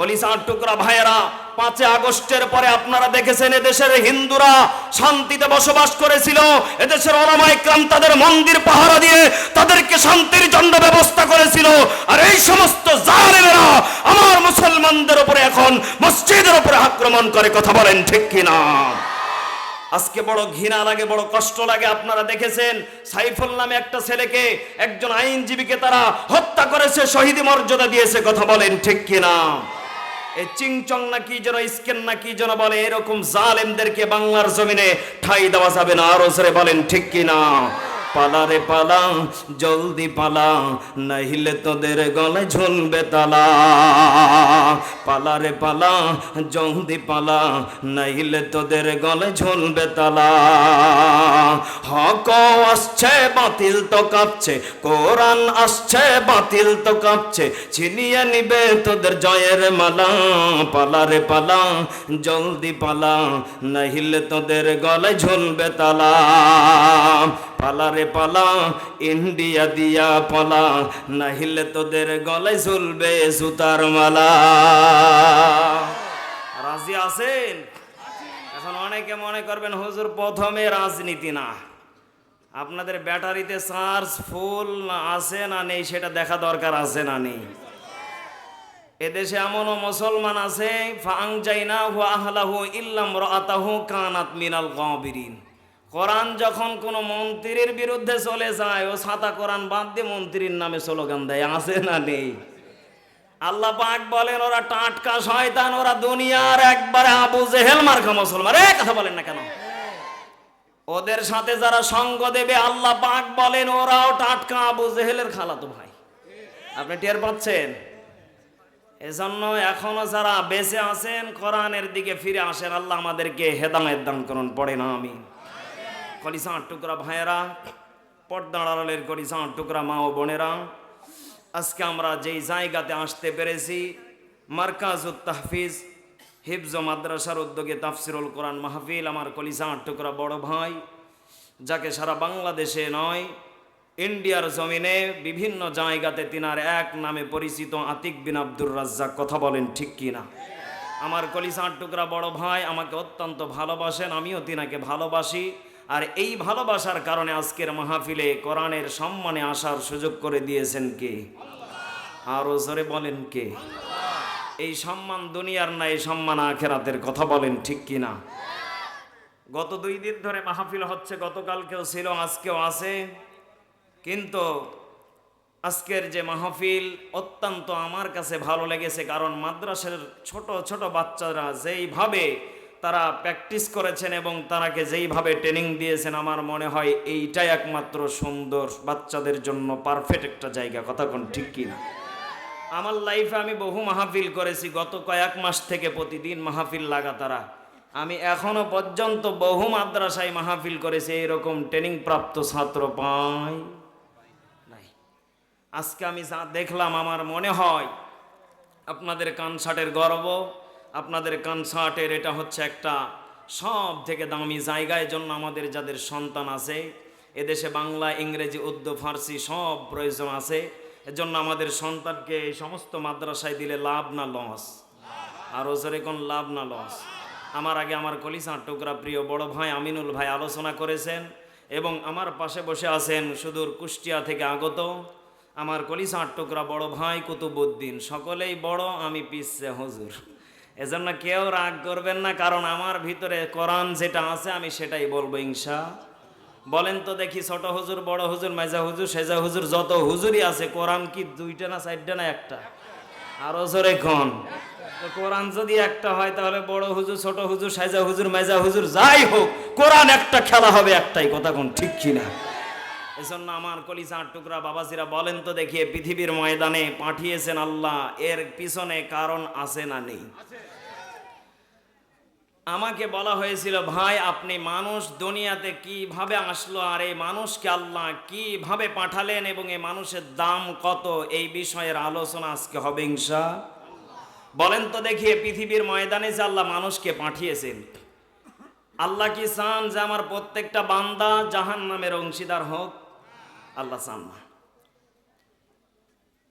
কলিসার টুকরা ভাইয়েরা পাঁচে আগস্টের পরে আপনারা দেখেছেন এদেশের হিন্দুরা শান্তিতে বসবাস করেছিল। এদেশের অনামাইক্রাম তাদের মন্দির পাহারা দিয়ে তাদেরকে শান্তির জন্য ব্যবস্থা করেছিল। আর এই সমস্ত জালেমেরা আমার মুসলমানদের উপরে এখন মসজিদের উপরে আক্রমণ করে, কথা বলেন ঠিক কিনা? আজকে বড় ঘৃণা লাগে, বড় কষ্ট লাগে, আপনারা দেখেছেন সাইফুল নামে একটা ছেলেকে একজন আইনজীবীকে তারা হত্যা করেছে, শহীদ মর্যাদা দিয়েছে, কথা বলেন ঠিক কিনা? এই চিংচং না কি যেন, স্কেন না কি যেন বলে, এরকম জালেমদেরকে বাংলার জমিনে ঠাই দেওয়া যাবে না। আরও জোরে বলেন, ঠিক কিনা? পালা রে পালা, জলদি পালা নাহিলে তোদের গলে ঝুলবে তালা। পালারে পালা, জলদি পালা নাহিলে তোদের গলায় ঝুলবে তালা। হক আসছে, বাতিল তো কাঁপছে, কোরআন আসছে, বাতিল তো কাঁপছে, ছিনিয়ে নিবে তোদের জয়ের মালা। পালা রে পালা, জলদি পালা নাহিলে তোদের গলে ঝুলবে তালা। পালা রে পালা, ইন্ডিয়া দিয়া পালা, নাহিলে তোদের গলায় ঝুলবে সুতার মালা। রাজি আছেন? এখন অনেকে মনে করবেন, হুজুর, প্রথমে রাজনীতি না। আপনাদের ব্যাটারিতে চার্জ ফুল না আছে না নেই, সেটা দেখা দরকার আছে না নেই। এদেশে এমনও মুসলমান আছে ফাং যাইনা হু আহলাহু ইল্লাম রাতাহু কানাত মিনাল গাবিরিন। কোরআন যখন কোন মন্ত্রীর বিরুদ্ধে চলে যায়, ও ছাতা কোরআন বাদ দিয়ে মন্ত্রীর নামে স্লোগান দেয়, আছে না নেই? আল্লাহ পাক বলেন, ওরা টাটকা শয়তান, ওরা দুনিয়ার একবারে আবু জেহেল মার্কা মুসলমান। এ কথা বলেন না কেন? ওদের সাথে যারা সঙ্গ দেবে, আল্লাহ পাক বলেন, ওরাও টাটকা আবু জেহেলের খালাতো ভাই। আপনি টের পাচ্ছেন? এজন্য এখনও যারা বেঁচে আছেন, কোরআনের দিকে ফিরে আসেন, আল্লাহ আমাদেরকে হেদায়েত দান করুন পড়ে না আমি কলিসা টুকরা ভাইয়েরা, পর্দার আড়ালের কলিসা টুকরা মা ও বোনেরা, আজকে আমরা যেই জায়গাতে আসতে পেরেছি মার্কাজুত তাহফিজ, হিফজ মাদ্রাসার উদ্যোগে তাফসিরুল কোরআন মাহফিল আমার কলিসা টুকরা বড় ভাই, যাকে সারা বাংলাদেশে নয়, ইন্ডিয়ার জমিনে বিভিন্ন জায়গাতে তিনার এক নামে পরিচিত আতিক বিন আব্দুর রাজ্জাক কথা বলেন ঠিক কিনা আমার কলিসার টুকরা বড় ভাই আমাকে অত্যন্ত ভালোবাসেন, আমিও তিনাকে ভালোবাসি। আর এই ভালোবাসার কারণে আজকের মাহফিলে কোরআনের সম্মানে আসার সুযোগ করে দিয়েছেন কে? আরও জোরে বলেন কে? এই সম্মান দুনিয়ার না, এই সম্মান আখেরাতের কথা বলেন ঠিক কিনা? গত দুই দিন ধরে মাহফিল হচ্ছে, গতকালকেও ছিল, আজকেও আছে। কিন্তু আজকের যে মাহফিল অত্যন্ত আমার কাছে ভালো লেগেছে, কারণ মাদ্রাসার ছোট ছোট বাচ্চারা যেইভাবে তারা প্র্যাকটিস করেছেন এবং তারাকে যেইভাবে ট্রেনিং দিয়েছেন, আমার মনে হয় এইটাই একমাত্র সুন্দর বাচ্চাদের জন্য পারফেক্ট একটা জায়গা। কথা কোন ঠিক কিনা আমার লাইফে আমি বহু মাহফিল করেছি, গত কয়েক মাস থেকে প্রতিদিন মাহফিল লাগাতারা। আমি এখনও পর্যন্ত বহু মাদ্রাসায় মাহফিল করেছি এরকম ট্রেনিং প্রাপ্ত ছাত্র পাই নাই। আজকে আমি যা দেখলাম, আমার মনে হয় আপনাদের কানসার্টের গর্ব। আপনাদের কনসার্টের এটা হচ্ছে একটা সব থেকে দামি জায়গায় জন্য আমাদের যাদের সন্তান আছে, এদেশে বাংলা, ইংরেজি, উর্দু, ফার্সি সব প্রয়োজন আছে, এজন্য আমাদের সন্তানকে এই সমস্ত মাদ্রাসায় দিলে লাভ না লস আর ওজরে কোন লাভ না লস আমার আগে আমার কলিসা টুকরা প্রিয় বড় ভাই আমিনুল ভাই আলোচনা করেছেন এবং আমার পাশে বসে আছেন সুদূর কুষ্টিয়া থেকে আগত আমার কলিসা টুকরা বড় ভাই কুতুবুদ্দিন সকলেই বড়, আমি পিসছে হুজুর। এজন্য কেউ রাগ করবেন না, কারণ আমার ভিতরে কোরআন যেটা আছে আমি সেটাই বলব ইনশা। বলেন তো দেখি, ছোট হুজুর, বড় হুজুর, মেজা হুজুর, সেজা হুজুর, যত হুজুরই আছে, কোরআন কি দুইটা না চারটা না একটা? আরও জোরে কোন? কোরআন যদি একটা হয়, তাহলে বড় হুজুর, ছোট হুজুর সাইজা হুজুর, মেজা হুজুর, যাই হোক, কোরআন একটা, খেলা হবে একটাই, কথা কোন ঠিক কিনা? এজন্য আমার কলিজার টুকরা বাবাজিরা বলেন তো দেখিয়ে পৃথিবীর ময়দানে পাঠিয়েছেন আল্লাহ, এর পিছনে কারণ আছে না নেই? আমাকে বলা হয়েছিল, ভাই, আপনি মানুষ দুনিয়াতে কীভাবে আসলো আর এই মানুষকে আল্লাহ কীভাবে পাঠালেন এবং এই মানুষের দাম কত? এই বিষয়ের আলোচনা আজকে হবে, ইনশা বলেন তো দেখিয়ে পৃথিবীর ময়দানে যে আল্লাহ মানুষকে পাঠিয়েছেন, আল্লাহ কি চান যে আমার প্রত্যেকটা বান্দা জাহান নামের অংশীদার হোক? আল্লাহ চান না।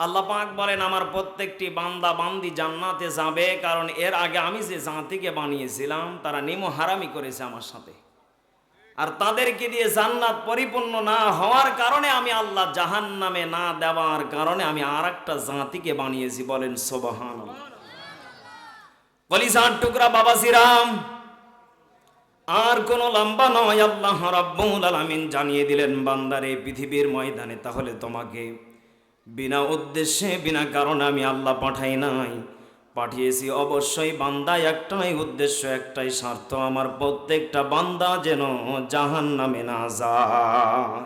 আল্লাহ পাক বলেন, আমার প্রত্যেকটি বান্দা বান্দি জান্নাতে যাবে, কারণ এর আগে আমি যে জাতিকে বানিয়েছিলাম, তারা নিমো হারামি করেছে আমার সাথে। আর তাদেরকে দিয়ে জান্নাত পরিপূর্ণ না হওয়ার কারণে আমি আল্লাহ জাহান নামে না দেওয়ার কারণে আমি আর একটা জাতিকে বানিয়েছি বলেন সোবাহান কলিসার টুকরা বাবা শ্রীরাম আর কোন লম্বা নয়, আল্লাহ রাব্বুল আলামিন জানিয়ে দিলেন, বান্দারে, পৃথিবীর ময়দানে তাহলে তোমাকে বিনা উদ্দেশ্যে, বিনা কারণে আমি আল্লাহ পাঠাই নাই। পাঠিয়েছি অবশ্যই বান্দা একটাই উদ্দেশ্য, একটাই স্বার্থ, আমার প্রত্যেকটা বান্দা যেন জাহান নামে না যায়।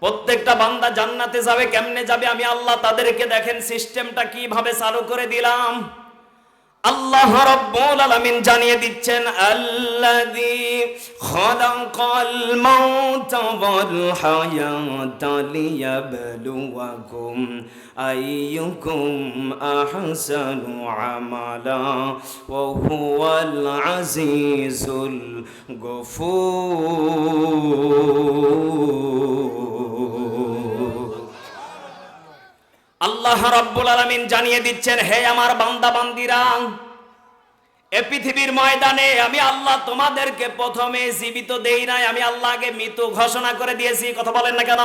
প্রত্যেকটা বান্দা জান্নাতে যাবে, কেমনে যাবে আমি আল্লাহ তাদেরকে দেখেন, সিস্টেমটা কীভাবে চালু করে দিলাম। আল্লাহ রাব্বুল আলামিন জানিয়ে দিচ্ছেন, আল্লাযী খালাকাল মাউতা ওয়াল হায়াতা লিয়াবলুয়াকুম আইয়ুকুম আহসানু আমালা ওয়া হুয়াল আজিজুল গফুর। আল্লাহ রাব্বুল আলামিন জানিয়ে দিচ্ছেন, হে আমার বান্দা বান্দিরা, এ পৃথিবীর ময়দানে আমি আল্লাহ তোমাদেরকে প্রথমে জীবিত দেই নাই, আমি আল্লাহকে মৃত ঘোষণা করে দিয়েছি। কথা বলেন না কেন?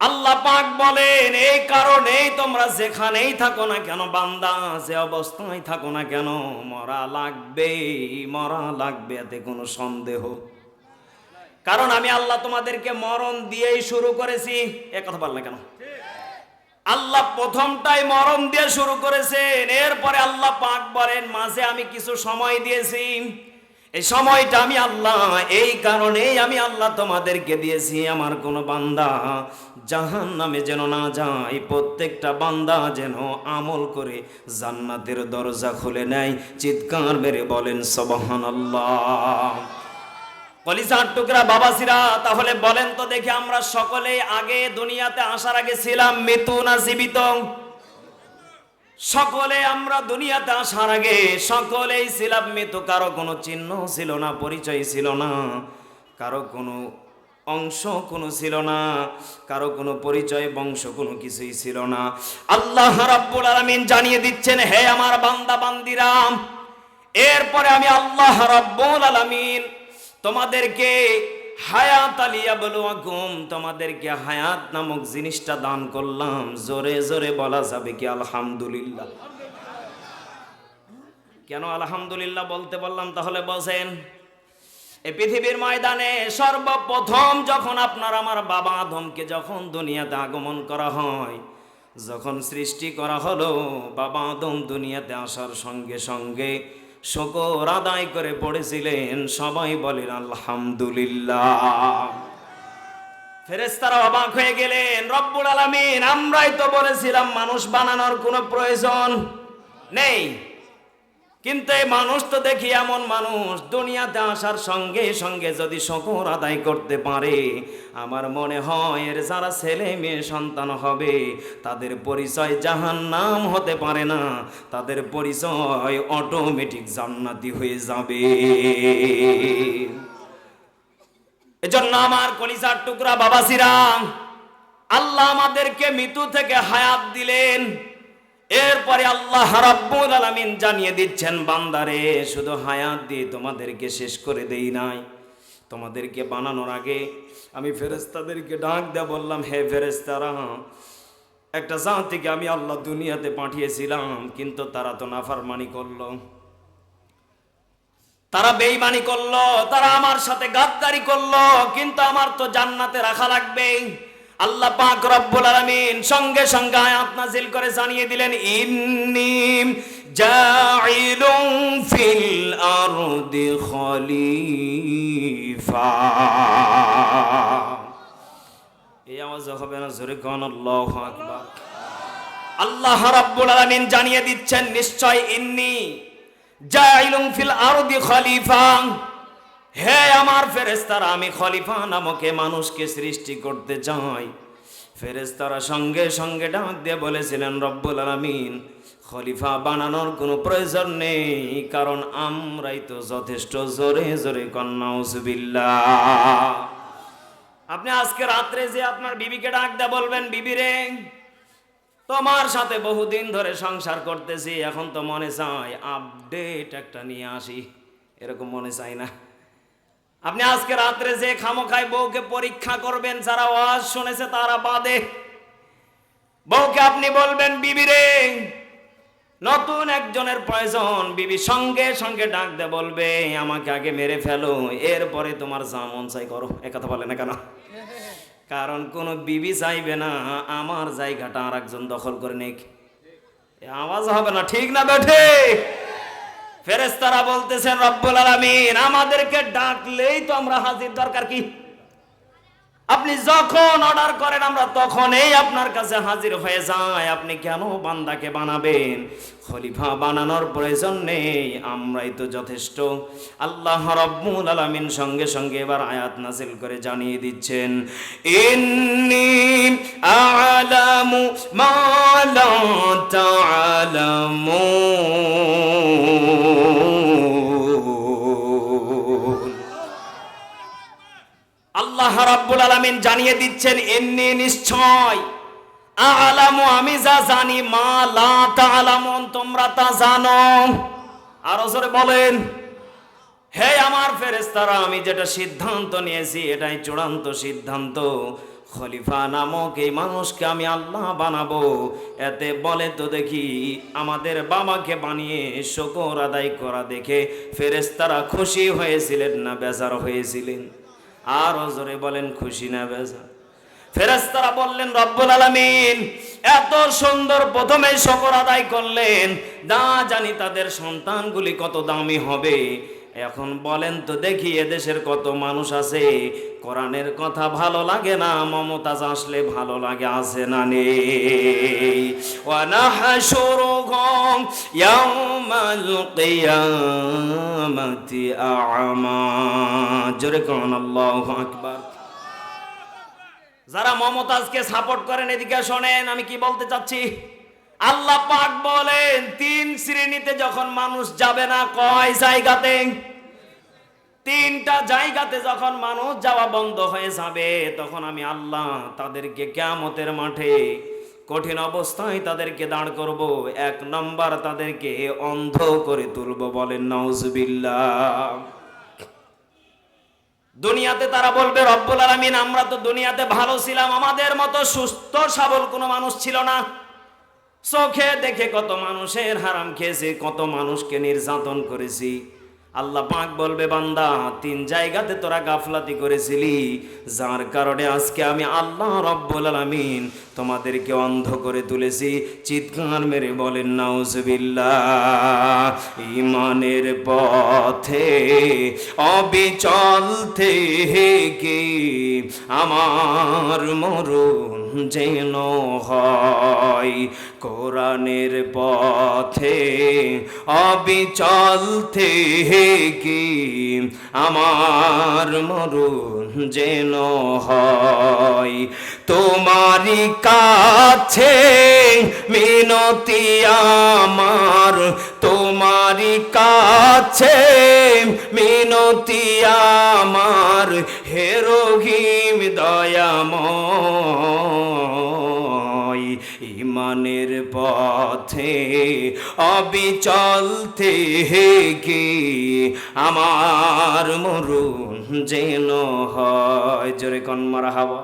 আল্লাহ পাক বলেন, এই কারণেই তোমরা যেখানেই থাকো না কেন, বান্দা, যে অবস্থায় থাকো না কেন, মরা লাগবে মরা লাগবে, এতে কোনো সন্দেহ। কারণ আমি আল্লাহ তোমাদেরকে মরণ দিয়েই শুরু করেছি। এ কথা বল না কেন? আল্লাহ প্রথমটাই মরণ দিয়ে শুরু করেছেন। এরপরে আল্লাহ পাক বলেন, মাঝে আমি কিছু সময় দিয়েছি। এই সময়টা আমি আল্লাহ, এই কারণেই আমি আল্লাহ তোমাদেরকে দিয়েছি, আমার কোনো বান্দা জাহান নামে যেন না যায়। প্রত্যেকটা বান্দা যেন আমল করে জান্নাতের দরজা খুলে নেয়। চিৎকার মেরে বলেন সবহান আল্লাহ কলিজার টুকরা বাবাসিরা তাহলে বলেন তো দেখি আমরা সকলে আগে দুনিয়াতে আসার আগে ছিলাম মৃত্যু না জীবিত? সকলে আমরা দুনিয়াতে আসার আগে সকলেই ছিলাম মৃত্যু, কারও কোনো চিহ্ন ছিল না, পরিচয় ছিল না, কারও কোনো অংশ কোনো ছিল না, কারও কোনো পরিচয়, বংশ কোনো কিছুই ছিল না। আল্লাহ রাব্বুল আলামিন জানিয়ে দিচ্ছেন, হে আমার বান্দা বান্দিরা এরপরে আমি আল্লাহ রাব্বুল আলামিন তোমাদেরকে হায়াত আলিয়া বলুয়াকুম তোমাদেরকে হায়াত নামক জিনিসটা দান করলাম। জোরে জোরে বলা যাবে কি আলহামদুলিল্লাহ? কেন আলহামদুলিল্লাহ বলতে বললাম তাহলে বসেন এ পৃথিবীর ময়দানে সর্বপ্রথম যখন আপনার আমার বাবা আদমকে যখন দুনিয়াতে আগমন করা হয়, যখন সৃষ্টি করা হলো, বাবা আদম দুনিয়াতে আসার সঙ্গে সঙ্গে শকর আদায় করে পড়েছিলেন। সবাই বলেন, আলহামদুলিল্লাহ। ফেরেস্তারা অবাক হয়ে গেলেন, রব্বুল আলামিন, আমরাই তো বলেছিলাম মানুষ বানানোর কোনো প্রয়োজন নেই। কিন্তু এই মানুষ তো দেখি এমন মানুষ, দুনিয়াতে আসার সঙ্গে সঙ্গে যদি শকর আদায় করতে পারে, আমার মনে হয় এর যারা ছেলে মেয়ে সন্তান হবে, তাদের পরিচয় জাহান নাম হতে পারে না, তাদের পরিচয় অটোমেটিক জান্নাতি হয়ে যাবে। এজন্য আমার কলিজার টুকরা বাবাসিরা আল্লাহ আমাদেরকে মৃত্যু থেকে হায়াত দিলেন। এরপরে আল্লাহ রাব্বুল আলামিন জানিয়ে দিচ্ছেন, বান্দারে, শুধু হায়াত দিয়ে তোমাদেরকে শেষ করে দেই নাই। তোমাদেরকে বানানোর আগে আমি ফেরেস্তাদেরকে ডাক দেয়া বললাম, হে ফেরেস্তারা একটা জাতিকে আমি আল্লাহ দুনিয়াতে পাঠিয়েছিলাম, কিন্তু তারা তো নাফারমানি করল। তারা বেইমানি করল, তারা আমার সাথে গাদ্দারি করল, কিন্তু আমার তো জান্নাতে রাখা লাগবে আল্লাহ পাক রব্বুল আলামিন সঙ্গে সঙ্গে আয়াত নাজিল করে জানিয়ে দিলেন, ইন্নি জাইলুম ফিল আরদি খলিফা। এই আওয়াজ হবে না, জোরে কোন, আল্লাহু আকবার। আল্লাহ রাব্বুল আলামিন জানিয়ে দিচ্ছেন, নিশ্চয় ইন্নি জাইলুম ফিল আরদি খলিফা। হে আমার ফেরেস্তারা আমি খলিফা নামকে মানুষকে সৃষ্টি করতে চাই। ফেরেস্তারা সঙ্গে সঙ্গে ডাক দিয়ে বলেছিলেন, রব্বুল আলামিন, খলিফা বানানোর কোনো প্রয়োজন নেই, কারণ আমরাই তো যথেষ্ট জোরে জোরে কন্যা আপনি আজকে রাত্রে যে আপনার বিবিকে ডাক দেয়া বলবেন, বিবি রে, তোমার সাথে বহুদিন ধরে সংসার করতেছি, এখন তো মনে চায় আপডেট একটা নিয়ে আসি। এরকম মনে চাই না। আপনি আজকে রাত্রে যে খামোখায় বউকে পরীক্ষা করবেন, যারা ওয়াজ শুনেছে তারা বাদে। বউকে আপনি বলবেন, বিবি রে, নতুন একজনের প্রয়োজন। বিবি সঙ্গে সঙ্গে ডাক দে বলবে, আমাকে আগে মেরে ফেলো, এরপরে তোমার যা মন চাই করো। একথা বলে না কেন? কারণ কোনো বিবি চাইবে না, আমার জায়গাটা আর একজন দখল করে নেক। আওয়াজ হবে না, ঠিক না বেঠে? ফেরেস্তারা বলতেছেন, রব্বুল আলামিন, আমাদেরকে ডাকলেই তো আমরা হাজির, দরকার কি? আপনি যখন অর্ডার করেন, আমরা তখনই আপনার কাছে হাজির হয়ে যাই। আপনি কেন বান্দাকে বানাবেন? খলিফা বানানোর প্রয়োজন নেই, আমরাই তো যথেষ্ট। আল্লাহ রব্বুল আলামিন সঙ্গে সঙ্গে এবার আয়াত নাজিল করে জানিয়ে দিচ্ছেন, ইন্নি আলামু মা লা তা'লামুন আল্লাহ রাব্বুল আলামিন জানিয়ে দিচ্ছেন, এমনি নিশ্চয় আলামু আমি যা জানি, মা লা তা'লামুন তোমরা তা জানো। আরও জোরে বলেন, হে আমার ফেরেস্তারা আমি যেটা সিদ্ধান্ত নিয়েছি, এটাই চূড়ান্ত সিদ্ধান্ত। খলিফা নামক এই মানুষকে আমি আল্লাহ বানাবো। এতে বলে তো দেখি, আমাদের বাবাকে বানিয়ে শকর আদায় করা দেখে ফেরেস্তারা খুশি হয়েছিলেন না, বেজার হয়েছিলেন। আর জোরে বলেন, খুশি না বেজা? ফেরেস্তারা বললেন, রব্বুল আলামিন, এত সুন্দর প্রথমে শকর আদায় করলেন। না জানি তাদের সন্তানগুলি কত দামি হবে। এখন বলেন তো দেখি এদেশের কত মানুষ আছে। কোরআনের কথা ভালো লাগে না, মমতাজ আসলে ভালো লাগে, আছে না নেই। যারা মমতাজকে সাপোর্ট করেন, এদিকে শোনেন আমি কি বলতে চাচ্ছি? আল্লাহ পাক বলেন, তিন শ্রেণীতে যখন মানুষ যাবে না, কয় জায়গাতে? তিনটা জায়গাতে যখন মানুষ যাওয়া বন্ধ হয়ে যাবে, তখন আমি আল্লাহ তাদেরকে কেয়ামতের মাঠে কঠিন অবস্থায় তাদেরকে দাঁড় করব, এক নম্বর তাদেরকে অন্ধ করে তুলব বলেন, নাউজুবিল্লাহ। দুনিয়াতে তারা বলবে, রব্বুল আলামিন, আমরা তো দুনিয়াতে ভালো ছিলাম, আমাদের মতো সুস্থ সবল কোনো মানুষ ছিল না। চোখে দেখে কত মানুষের হারাম খেয়েছে, কত মানুষকে নির্যাতন করেছি। আল্লাহ পাক বলবে, বান্দা, তিন জায়গাতে তোরা গাফলাতি করেছিলি, যার কারণে আজকে আমি আল্লাহ রব্বুল আলামিন তোমাদেরকে অন্ধ করে তুলেছি। চিৎকার মেরে বলেন, নাউজুবিল্লাহ, ইমানের পথে অবিচল থেকে আমার মরণ যেন হয়। কোরআনের পথে অবিচল থেকে আমার মরণ যেন হয়। তোমারই কাছে মিনতি আমার। তোমারই কাছে মিনতি আমার। হে রহিম দয়াময় ইমানের পথে অবিচল থেকে আমার মরুন যেন হয়। জোরে কন মারা হাওয়া